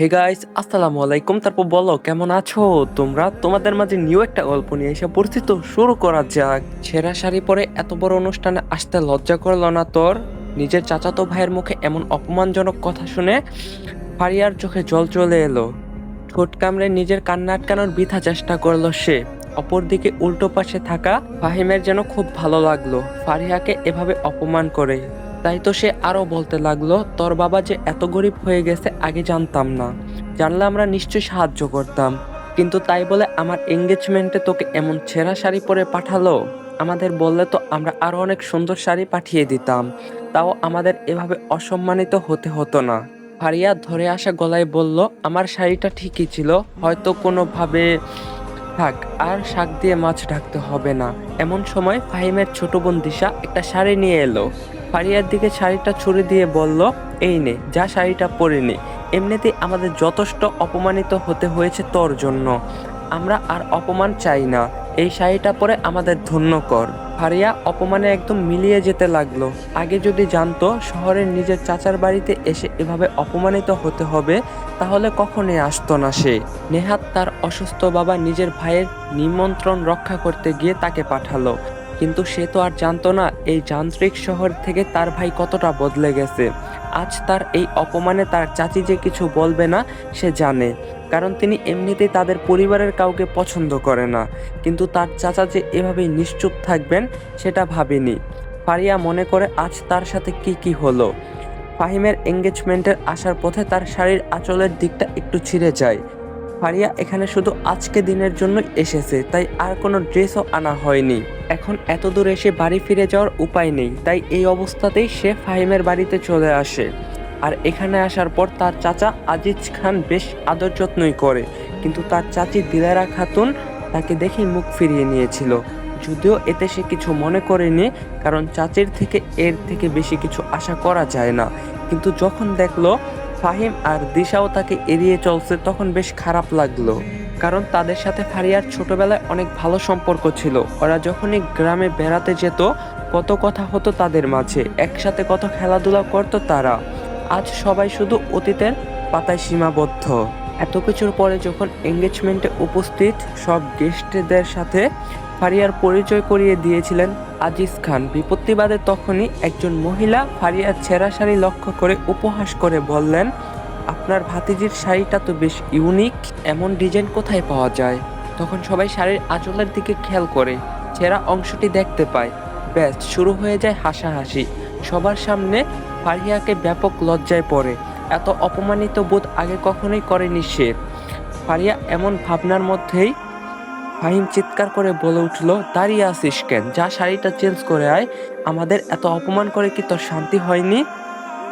Hey guys আসসালামু আলাইকুম। তারপর বলো, কেমন আছো? তোমরা তোমাদের মাঝে নিউ একটা গল্প নিয়ে এসে পড়ছি তো শুরু করা যাক। ছেঁড়া শাড়ি পরে এত বড় অনুষ্ঠানে আসতে লজ্জা করল না তোর? নিজের চাচাতো ভাইয়ের মুখে এমন অপমানজনক কথা শুনে ফারিয়ার চোখে জল চলে এলো। ঠোঁট কামড়ে নিজের কান্না আটকানোর বৃথা চেষ্টা করল সে। অপরদিকে উল্টো পাশে থাকা ফাহিমের যেন খুব ভালো লাগল। ফারিয়াকে এভাবে অপমান করে। তাই তো সে আরও বলতে লাগল, তোর বাবা যে এত গরিব হয়ে গেছে, আগে জানতাম না। জানলে আমরা নিশ্চয়ই সাহায্য করতাম। কিন্তু তাই বলে আমার এঙ্গেজমেন্টে তোকে এমন ছেঁড়া শাড়ি পরে পাঠালো? আমাদের বললে তো আমরা আরও অনেক সুন্দর শাড়ি পাঠিয়ে দিতাম। তাও আমাদের এভাবে অসম্মানিত হতে হতো না। ফারিয়া ধরে আসা গলায় বলল, আমার শাড়িটা ঠিকই ছিল, হয়তো কোনোভাবে থাক, আর শাক দিয়ে মাছ ঢাকতে হবে না। এমন সময় ফাহিমের ছোট বোন দিশা একটা শাড়ি নিয়ে এলো। ফারিয়ার দিকে শাড়িটা ছুড়ে দিয়ে বলল, এই নে, যা শাড়িটা পরে নে। এমনিতেই আমাদের যথেষ্ট অপমানিত হতে হয়েছে তোর জন্য। আমরা আর অপমান চাই না। এই শাড়িটা পরে আমাদের ধন্য কর। ফারিয়া অপমানে একদম মিলিয়ে যেতে লাগল। আগে যদি জানতো শহরের নিজের চাচার বাড়িতে এসে এভাবে অপমানিত হতে হবে, তাহলে কখনোই আসতো না সে। নেহাত তার অসুস্থ বাবা নিজের ভাইয়ের নিমন্ত্রণ রক্ষা করতে গিয়ে তাকে পাঠালো। কিন্তু সে তো আর জানতো না এই যান্ত্রিক শহর থেকে তার ভাই কতটা বদলে গেছে। আজ তার এই অপমানে তার চাচি যে কিছু বলবে না, সে জানে। কারণ তিনি এমনিতেই তাদের পরিবারের কাউকে পছন্দ করে না। কিন্তু তার চাচা যে এভাবেই নিশ্চুপ থাকবেন, সেটা ভাবেনি। ফারিয়া মনে করে আজ তার সাথে কি কি হলো। ফাহিমের এঙ্গেজমেন্টের আসার পথে তার শাড়ির আঁচলের দিকটা একটু ছিঁড়ে যায়। ফারিয়া এখানে শুধু আজকে দিনের জন্য এসেছে, তাই আর কোনো ড্রেসও আনা হয়নি। এখন এত দূর এসে বাড়ি ফিরে যাওয়ার উপায় নেই, তাই এই অবস্থাতেই সে ফাহিমের বাড়িতে চলে আসে। আর এখানে আসার পর তার চাচা আজিজ খান বেশ আদর যত্নই করে, কিন্তু তার চাচি দিলারা খাতুন তাকে দেখেই মুখ ফিরিয়ে নিয়েছিল। যদিও এতে সে কিছু মনে করেনি, কারণ চাচির থেকে এর থেকে বেশি কিছু আশা করা যায় না। কিন্তু যখন দেখল ফাহিম আর দিশাও তাকে এড়িয়ে চলছে তখন বেশ খারাপ লাগল। কারণ তাদের সাথে ফারিয়ার ছোটবেলায় অনেক ভালো সম্পর্ক ছিল। ওরা যখনই গ্রামে বেড়াতে যেত, কত কথা হতো তাদের মাঝে, একসাথে কত খেলাধুলা করতো তারা। আজ সবাই শুধু অতীতের পাতায় সীমাবদ্ধ। এত কিছুর পরে যখন এঙ্গেজমেন্টে উপস্থিত সব গেস্টদের সাথে ফারিয়ার পরিচয় করিয়ে দিয়েছিলেন আজিজ খান। বিপত্তিবাদে তখনই একজন মহিলা ফারিয়ার ছেঁড়া শাড়ি লক্ষ্য করে উপহাস করে বললেন, আপনার ভাতিজির শাড়িটা তো বেশ ইউনিক, এমন ডিজাইন কোথায় পাওয়া যায়? তখন সবাই শাড়ির আঁচলের দিকে খেয়াল করে, ছেঁড়া অংশটি দেখতে পায়। ব্যাস, শুরু হয়ে যায় হাসাহাসি। সবার সামনে ফারিয়াকে ব্যাপক লজ্জায় পড়ে। এত অপমানিত বোধ আগে কখনোই করেনি সে। ফারিয়া এমন ভাবনার মধ্যেই ফাহিম চিৎকার করে বলে উঠল, দাঁড়িয়ে আসিস কেন? যা শাড়িটা চেঞ্জ করে আয়। আমাদের এত অপমান করে কি তোর শান্তি হয়নি?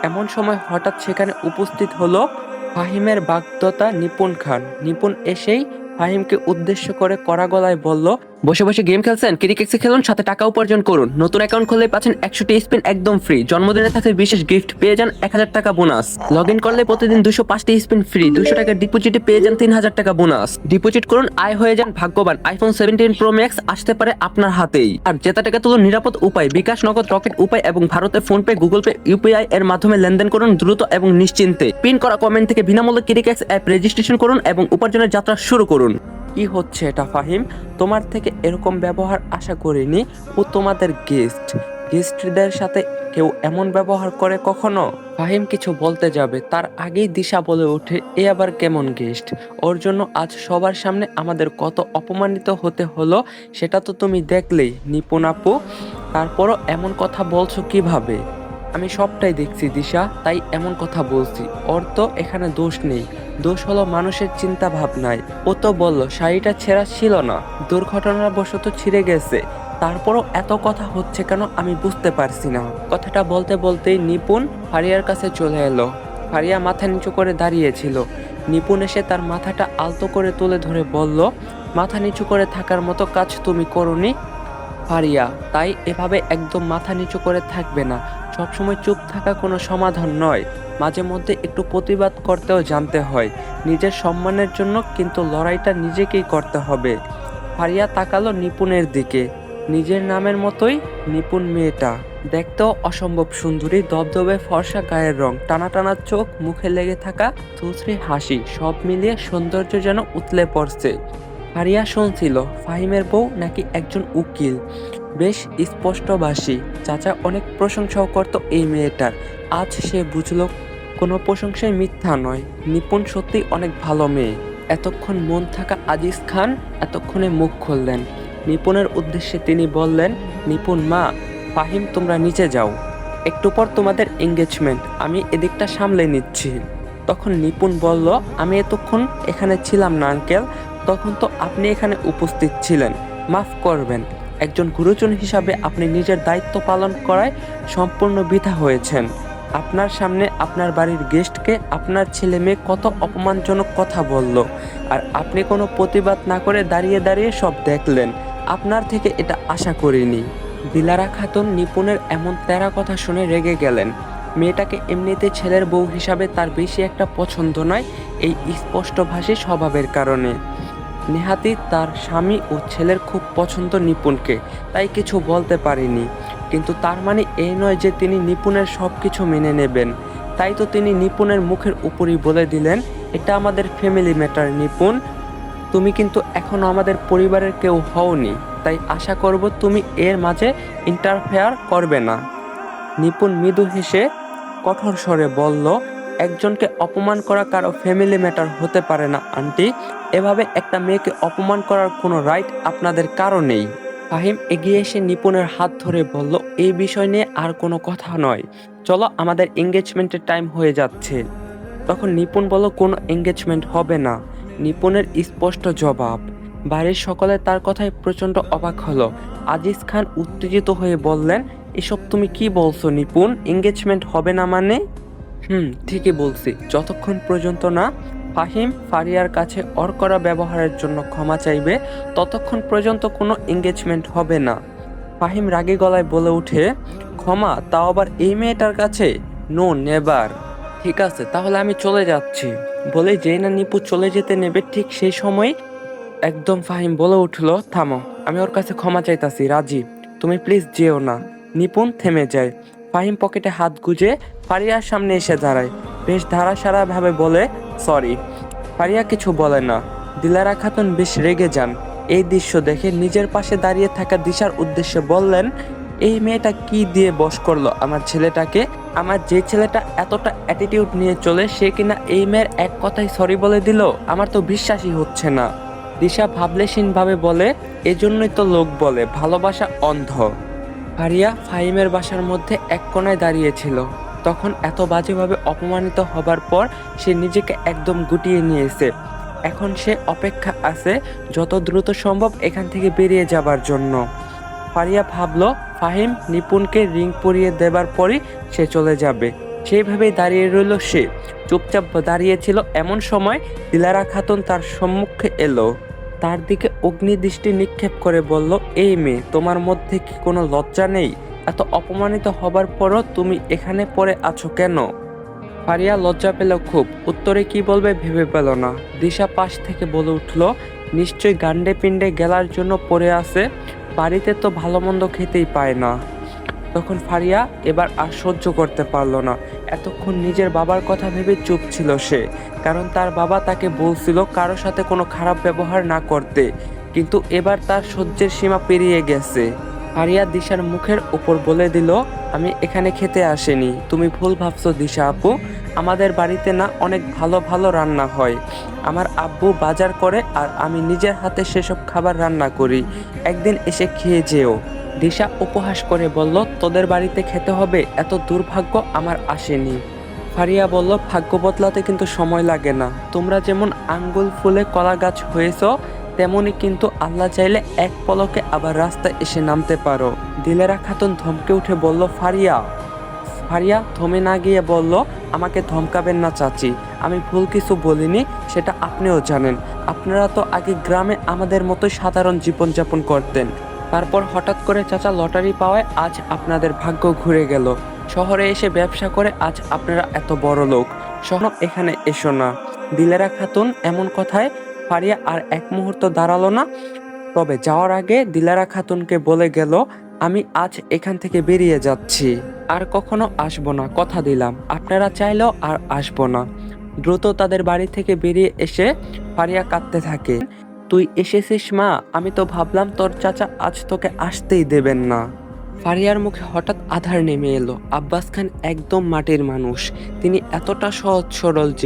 এমন সময় হঠাৎ সেখানে উপস্থিত হলো ফাহিমের বাগদতা নিপুণ খান। নিপুণ এসেই ফাহিমকে উদ্দেশ্য করে কড়া গলায় বলল বসে বসে গেম খেলছেন? ক্রিকেক্সে খেলুন, সাথে টাকা উপার্জন করুন। নতুন অ্যাকাউন্ট খুললে পাচ্ছেন একশোটি স্পিন একদম ফ্রি জন্মদিনে থাকতে বিশেষ গিফট পেয়ে যান এক হাজার টাকা বোনাস লগ ইন করলে প্রতিদিন দুশো পাঁচটি স্পিন ফ্রি দুশো টাকা ডিপোজিটে পেয়ে যান তিন হাজার টাকা বোনাস ডিপোজিট করুন, আয় হয়ে যান ভাগ্যবান। আইফোন সেভেন্টিন প্রো ম্যাক্স আসতে পারে আপনার হাতেই। আর জেতা টাকা তুলুন নিরাপদ উপায়, বিকাশ, নগদ রকেট উপায় এবং ভারতে ফোনপে গুগল পে ইউপিআই এর মাধ্যমে লেনদেন করুন দ্রুত এবং নিশ্চিন্তে। পিন করা কমেন্ট থেকে বিনামূল্যে ক্রিকেক্স অ্যাপ রেজিস্ট্রেশন করুন এবং উপার্জনের যাত্রা শুরু করুন। কি হচ্ছে এটা, ফাহিম? তোমার থেকে এরকম ব্যবহার আশা করিনি। ও তোমাদের গেস্ট গেস্টদের সাথে কেউ এমন ব্যবহার করে কখনো? ফাহিম কিছু বলতে যাবে, তার আগেই দিশা বলে ওঠে, এ আবার কেমন গেস্ট ওর জন্য আজ সবার সামনে আমাদের কত অপমানিত হতে হলো, সেটা তো তুমি দেখলেই, নিপুণ আপু। তারপরও এমন কথা বলছো কীভাবে? আমি সবটাই দেখছি, দিশা। তাই এমন কথা বলছি। ওর তো এখানে দোষ নেই। দোষ হলো মানুষের চিন্তা ভাবনায় ও তো বলল, শাড়িটা ছেঁড়া ছিল না। দুর্ঘটনাবশত ছিঁড়ে গেছে। তারপরও এত কথা হচ্ছে কেন আমি বুঝতে পারছি না। কথাটা বলতে বলতেই নিপুণ ফারিয়ার কাছে চলে এলো। ফারিয়া মাথা নিচু করে দাঁড়িয়েছিল। নিপুণ এসে তার মাথাটা আলতো করে তুলে ধরে বলল, মাথা নিচু করে থাকার মতো কাজ তুমি করনি ফারিয়া। তাই এভাবে একদম মাথা নিচু করে থাকবে না। সবসময় চুপ থাকা কোনো সমাধান নয়। মাঝে মধ্যে একটু প্রতিবাদ করতেও জানতে হয়। নিজের সম্মানের জন্য কিন্তু লড়াইটা নিজেকেই করতে হবে। ফারিয়া তাকালো নিপুণের দিকে। নিজের নামের মতোই নিপুণ মেয়েটা। দেখতেও অসম্ভব সুন্দরী, দবদবে ফর্সা গায়ের রং, টানা টানা চোখ, মুখে লেগে থাকা সুশ্রী হাসি, সব মিলিয়ে সৌন্দর্য যেন উতলে পড়ছে। ফারিয়া শুনছিল, ফাহিমের বউ নাকি একজন উকিল। বেশ স্পষ্টভাষী। চাচা অনেক প্রশংসাও করত এই মেয়েটার। আজ সে বুঝলো, কোনো প্রশংসাই মিথ্যা নয়। নিপুণ সত্যি অনেক ভালো মেয়ে। এতক্ষণ মন থাকা আজিজ খান এতক্ষণে মুখ খুললেন। নিপুণের উদ্দেশ্যে তিনি বললেন, নিপুণ মা, ফাহিম, তোমরা নিচে যাও। একটু পর তোমাদের এঙ্গেজমেন্ট আমি এদিকটা সামলে নিচ্ছি। তখন নিপুণ বলল, আমি এতক্ষণ এখানে ছিলাম না আঙ্কেল তখন তো আপনি এখানে উপস্থিত ছিলেন। মাফ করবেন। একজন গুরুজন হিসাবে আপনি নিজের দায়িত্ব পালন করায় সম্পূর্ণ বৃথা হয়েছেন। আপনার সামনে আপনার বাড়ির গেস্টকে আপনার ছেলে মেয়ে কত অপমানজনক কথা বলল। আর আপনি কোনো প্রতিবাদ না করে দাঁড়িয়ে দাঁড়িয়ে সব দেখলেন। আপনার থেকে এটা আশা করিনি। দিলারা খাতুন নিপুণের এমন তেরা কথা শুনে রেগে গেলেন। মেয়েটাকে এমনিতে ছেলের বউ হিসাবে তার বেশি একটা পছন্দ নয়, এই স্পষ্টভাষী স্বভাবের কারণে। নেহাতি তার স্বামী ও ছেলের খুব পছন্দ নিপুণকে, তাই কিছু বলতে পারেনি। কিন্তু তার মানে এই নয় যে তিনি নিপুণের সব কিছু মেনে নেবেন। তাই তো তিনি নিপুণের মুখের উপরই বলে দিলেন, এটা আমাদের ফ্যামিলি ম্যাটার নিপুণ। তুমি কিন্তু এখনও আমাদের পরিবারের কেউ হওনি, তাই আশা করব তুমি এর মাঝে ইন্টারফেয়ার করবে না। নিপুণ মৃদু হেসে কঠোর স্বরে বলল একজনকে অপমান করা কারও ফ্যামিলি ম্যাটার হতে পারে না, আন্টি। এভাবে একটা মেয়েকে অপমান করার কোনো রাইট আপনাদের কারও নেই। ফাহিম এগিয়ে এসে নিপুণের হাত ধরে বলল, এই বিষয় নিয়ে আর কোনো কথা নয়। চলো, আমাদের এঙ্গেজমেন্টের টাইম হয়ে যাচ্ছে। তখন নিপুণ বলল, কোনো এঙ্গেজমেন্ট হবে না। নিপুণের স্পষ্ট জবাব। বাড়ির সকলে তার কথায় প্রচণ্ড অবাক হলো। আজিজ খান উত্তেজিত হয়ে বললেন, এসব তুমি কি বলছো নিপুণ? এঙ্গেজমেন্ট হবে না মানে? হুম, ঠিকই বলছি। যতক্ষণ পর্যন্ত না ফাহিম ফারিয়ার কাছে অর করা ব্যবহারের জন্য ক্ষমা চাইবে, ততক্ষণ পর্যন্ত কোনো এঙ্গেজমেন্ট হবে না। ফাহিম রাগে গলায় বলে উঠে ক্ষমা, তাও আবার এই মেয়েটার কাছে? নো নেবার ঠিক আছে, তাহলে আমি চলে যাচ্ছি। বলে যেই না নিপু চলে যেতে নেবে ঠিক সেই সময় একদম ফাহিম বলে উঠল, থামো, আমি ওর কাছে ক্ষমা চাইতাছি, রাজি। তুমি প্লিজ যেও না। নিপুণ থেমে যায়। ফাহিম পকেটে হাত গুজে ফারিয়ার সামনে এসে দাঁড়ায়। বেশ ধারাসারা ভাবে বলে, সরি। ফারিয়া কিছু বলে না। দিলারা খাতুন বেশ রেগে যান। এই দৃশ্য দেখে নিজের পাশে দাঁড়িয়ে থাকা দিশার উদ্দেশ্যে বললেন, এই মেয়েটা কি দিয়ে বশ করল আমার ছেলেটাকে? আমার যে ছেলেটা এতটা অ্যাটিটিউড নিয়ে চলে, সে কিনা এই মেয়ের এক কথাই সরি বলে দিল? আমার তো বিশ্বাসই হচ্ছে না। দিশা ভাবলেশীনভাবে বলে, এজন্যই তো লোক বলে, ভালোবাসা অন্ধ। ফারিয়া ফাহিমের বাসার মধ্যে এক কোনায় দাঁড়িয়েছিল। তখন এত বাজেভাবে অপমানিত হবার পর সে নিজেকে একদম গুটিয়ে নিয়েছে। এখন সে অপেক্ষা আছে যত দ্রুত সম্ভব এখান থেকে বেরিয়ে যাবার জন্য। ফারিয়া ভাবলো, ফাহিম, নিপুণকে রিং পরিয়ে দেবার পরই সে চলে যাবে। সেইভাবেই দাঁড়িয়ে রইল সে। চুপচাপ দাঁড়িয়েছিল এমন সময় দিলারা খাতুন তার সম্মুখে এলো। তার দিকে অগ্নিদৃষ্টি নিক্ষেপ করে বলল এই মেয়ে, তোমার মধ্যে কি কোনো লজ্জা নেই? এত অপমানিত হবার পরও তুমি এখানে পড়ে আছো কেন? ফারিয়া লজ্জা পেল খুব। উত্তরে কি বলবে ভেবে পেল না। দিশা পাশ থেকে বলে উঠল, নিশ্চয়ই গান্ডে পিণ্ডে গেলার জন্য পড়ে আছে। বাড়িতে তো ভালো মন্দ খেতেই পায় না। তখন ফারিয়া এবার আর সহ্য করতে পারল না। এতক্ষণ নিজের বাবার কথা ভেবে চুপ ছিল সে, কারণ তার বাবা তাকে বলছিল কারোর সাথে কোনো খারাপ ব্যবহার না করতে, কিন্তু এবার তার সহ্যের সীমা পেরিয়ে গেছে। ফারিয়া দিশার মুখের উপর বলে দিল, আমি এখানে খেতে আসিনি। তুমি ভুল ভাবছ দিশা আপু। আমাদের বাড়িতে না অনেক ভালো ভালো রান্না হয়। আমার আব্বু বাজার করে আর আমি নিজের হাতে সেসব খাবার রান্না করি। একদিন এসে খেয়ে যেও। দিশা উপহাস করে বলল, তোদের বাড়িতে খেতে হবে? এত দুর্ভাগ্য আমার আসেনি। ফারিয়া বলল, ভাগ্য বদলাতে কিন্তু সময় লাগে না। তোমরা যেমন আঙ্গুল ফুলে কলা গাছ হয়েছ, তেমনি কিন্তু আল্লাহ চাইলে এক পলকে আবার রাস্তায় এসে নামতে পারো। দিলেরা খাতুন ধমকে উঠে বলল, ফারিয়া! ফারিয়া থমে না গিয়ে বলল, আমাকে ধমকাবেন না চাচি, আমি ভুল কিছু বলিনি, সেটা আপনিও জানেন। আপনারা তো আগে গ্রামে আমাদের মতো সাধারণ জীবনযাপন করতেন। তারপর হঠাৎ করে চাচা লটারি পাওয়ায় আজ আপনাদের ভাগ্য ঘুরে গেল। শহরে এসে ব্যবসা করে আজ আপনারা এত বড় লোক। শহর এখানে এসো না। দিলেরা খাতুন, এমন কথায় ফারিয়া আর এক মুহূর্ত দাঁড়াল না। তবে যাওয়ার আগে দিলারা খাতুনকে বলে গেল, আমি আজ এখান থেকে বেরিয়ে যাচ্ছি। আর কখনো আসব না, কথা দিলাম। আপনারা চাইলেও আর আসব না। দ্রুত তাদের বাড়ি থেকে বেরিয়ে এসে ফারিয়া কাঁদতে থাকে। তুই এসেছিস মা, আমি তো ভাবলাম তোর চাচা আজ তোকে আসতেই দেবেন না। ফারিয়ার মুখে হঠাৎ আধার নেমে এলো। আব্বাস খান একদম মাটির মানুষ। তিনি এতটা সহজ সরল যে